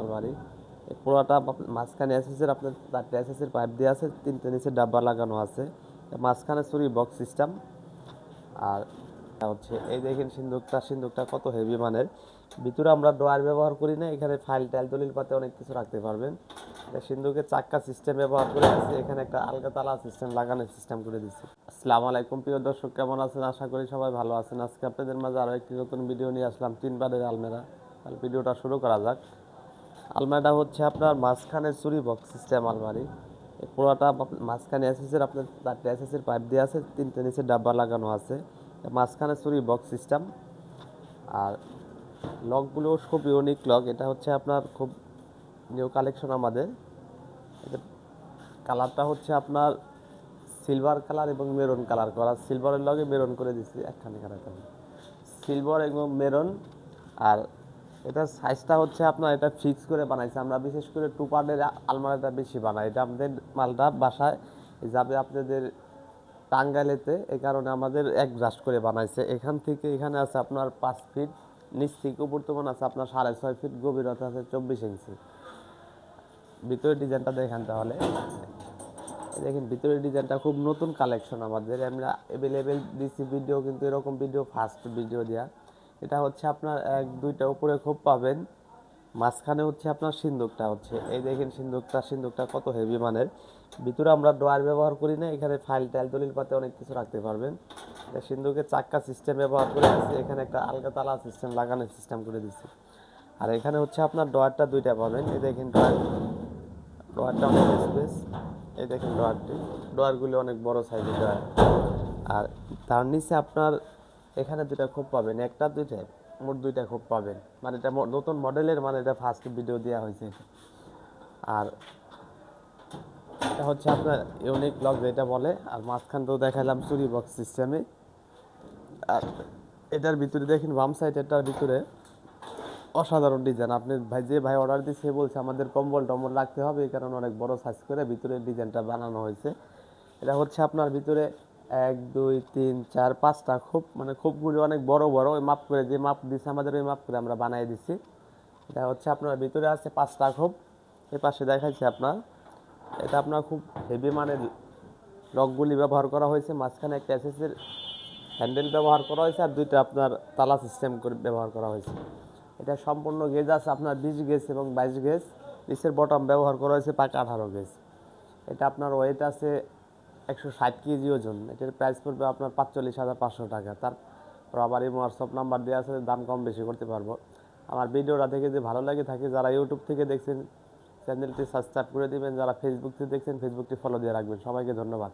আলমারি এই পুরোটা মাঝখানে এসএসের আপনার চারটে এসএসের পাইপ দেওয়া আছে, তিনটে নিচে ডাব্বা লাগানো আছে। মাঝখানে চুরি বক্স সিস্টেম আর হচ্ছে, এই দেখেন সিন্দুকটা সিন্দুকটা কত হেভি মানের। ভিতরে আমরা ড্রয়ার ব্যবহার করি না, এখানে ফাইল টাইল দলিল পাতে অনেক কিছু রাখতে পারবেন। সিন্দুকের চাক্কা সিস্টেম ব্যবহার করে আছে, এখানে একটা আলগা তালা সিস্টেম লাগানোর সিস্টেম করে দিচ্ছি আসসালামু আলাইকুম, প্রিয় দর্শক, কেমন আছেন? আশা করি সবাই ভালো আছেন। আজকে আপনাদের মাঝে আরও একটি নতুন ভিডিও নিয়ে আসলাম, তিনবারের আলমেরা। তাহলে ভিডিওটা শুরু করা যাক। আলমারিটা হচ্ছে আপনার মাঝখানে চুরি বক্স সিস্টেম আলমারি। পুরোটা মাঝখানে এসএসের আপনার চারটে এসএসের পাইপ দিয়ে আছে, তিনটে নিচে ডাব্বা লাগানো আছে। মাঝখানে চুরি বক্স সিস্টেম আর লকগুলো খুব ইউনিক লক, এটা হচ্ছে আপনার খুব নিউ কালেকশন আমাদের। কালারটা হচ্ছে আপনার সিলভার কালার এবং মেরুন কালার করা। সিলভারের লগে মেরুন করে দিচ্ছি একখানে কালার সিলভার এবং মেরুন আর এটার সাইজটা হচ্ছে আপনার এটা ফিক্স করে বানাইছে। আমরা বিশেষ করে টু পার্টের আলমারিটা বেশি বানাই। এটা আমাদের মালটা বাসায় যাবে আপনাদের টাঙ্গাইলেতে এই কারণে আমাদের এক ব্রাশ করে বানাইছে। এখান থেকে এখানে আছে আপনার পাঁচ ফিট নিচ থেকে উপর তখন আছে আপনার সাড়ে ছয় ফিট গভীরতা আছে চব্বিশ ইঞ্চি ভিতরের ডিজাইনটা দেখেন তাহলে। দেখেন, ভিতরের ডিজাইনটা খুব নতুন কালেকশন আমাদের। আমরা অ্যাভেলেবেল দিছি ভিডিও কিন্তু এরকম ভিডিও ফার্স্ট ভিডিও দেওয়া এটা হচ্ছে আপনার এক, দুইটা উপরে খুব পাবেন। মাঝখানে হচ্ছে আপনার সিন্দুকটা হচ্ছে। এই দেখেন সিন্দুকটা সিন্দুকটা কত হেভি মানের। ভিতরে আমরা ড্রয়ার ব্যবহার করি না, এখানে ফাইল টাইল, দলিল পাতে অনেক কিছু রাখতে পারবেন। সিন্দুকের চাক্কা সিস্টেম ব্যবহার করে আছে, এখানে একটা আলগা তালা সিস্টেম লাগানোর সিস্টেম করে দিচ্ছি আর এখানে হচ্ছে আপনার ড্রয়ারটা দুইটা পাবেন। এই দেখেন ড্রয়ার, ড্রয়ারটা অনেক স্পেস এই দেখেন ড্রয়ারটি, ড্রয়ারগুলি অনেক বড় সাইজের ড্রয়ার। আর তার নিচে আপনার এখানে দুইটা খোপ পাবেন, একটা দুইটা, মোট দুইটা খোপ পাবেন। মানে এটা নতুন মডেলের মানে এটা ফার্স্ট ভিডিও দেওয়া হয়েছে। আর এটা হচ্ছে আপনার ইউনিক লক যেটা বলে, আর মাঝখান তো দেখালাম চুরি বক্স সিস্টেমে আর এটার ভিতরে দেখেন, বাম সাইড এটার ভিতরে অসাধারণ ডিজাইন আপনি ভাই যে ভাই অর্ডার দিয়েছে সে বলছে, আমাদের কম্বল টম্বল রাখতে হবে, এই কারণে অনেক বড় সাইজ করে ভিতরে ডিজাইনটা বানানো হয়েছে। এটা হচ্ছে আপনার ভিতরে এক, দুই, তিন, চার, পাঁচটা খুব মানে খুবগুলি অনেক বড় বড়, ওই মাপ করে যে মাপ দিচ্ছে আমাদের ওই মাপ করে আমরা বানিয়ে দিচ্ছি এটা হচ্ছে আপনার ভিতরে আছে পাঁচটা খুব এই পাশে দেখাচ্ছি আপনার। এটা আপনার খুব হেভি মানে লকগুলি ব্যবহার করা হয়েছে, মাঝখানে একটা এসএসের হ্যান্ডেল ব্যবহার করা হয়েছে, আর দুইটা আপনার তালা সিস্টেম করে ব্যবহার করা হয়েছে। এটা সম্পূর্ণ গেজ আছে, আপনার বিশ গেজ এবং বাইশ গেজ। নিচের বটম ব্যবহার করা হয়েছে পাকা আঠারো গেজ। এটা আপনার ওয়েট আছে একশো ষাট কেজি ওজন এটার প্রাইস পড়বে আপনার পাঁচচল্লিশ হাজার পাঁচশো টাকা। তার আবার এই হোয়াটসঅ্যাপ নাম্বার দেওয়া আছে দাম কম বেশি করতে পারব। আমার ভিডিওটা দেখে যে ভালো লাগে থাকে, যারা ইউটিউব থেকে দেখছেন চ্যানেলটি সাবস্ক্রাইব করে দেবেন। যারা ফেসবুক থেকে দেখছেন ফেসবুকটি ফলো দিয়ে রাখবেন। সবাইকে ধন্যবাদ।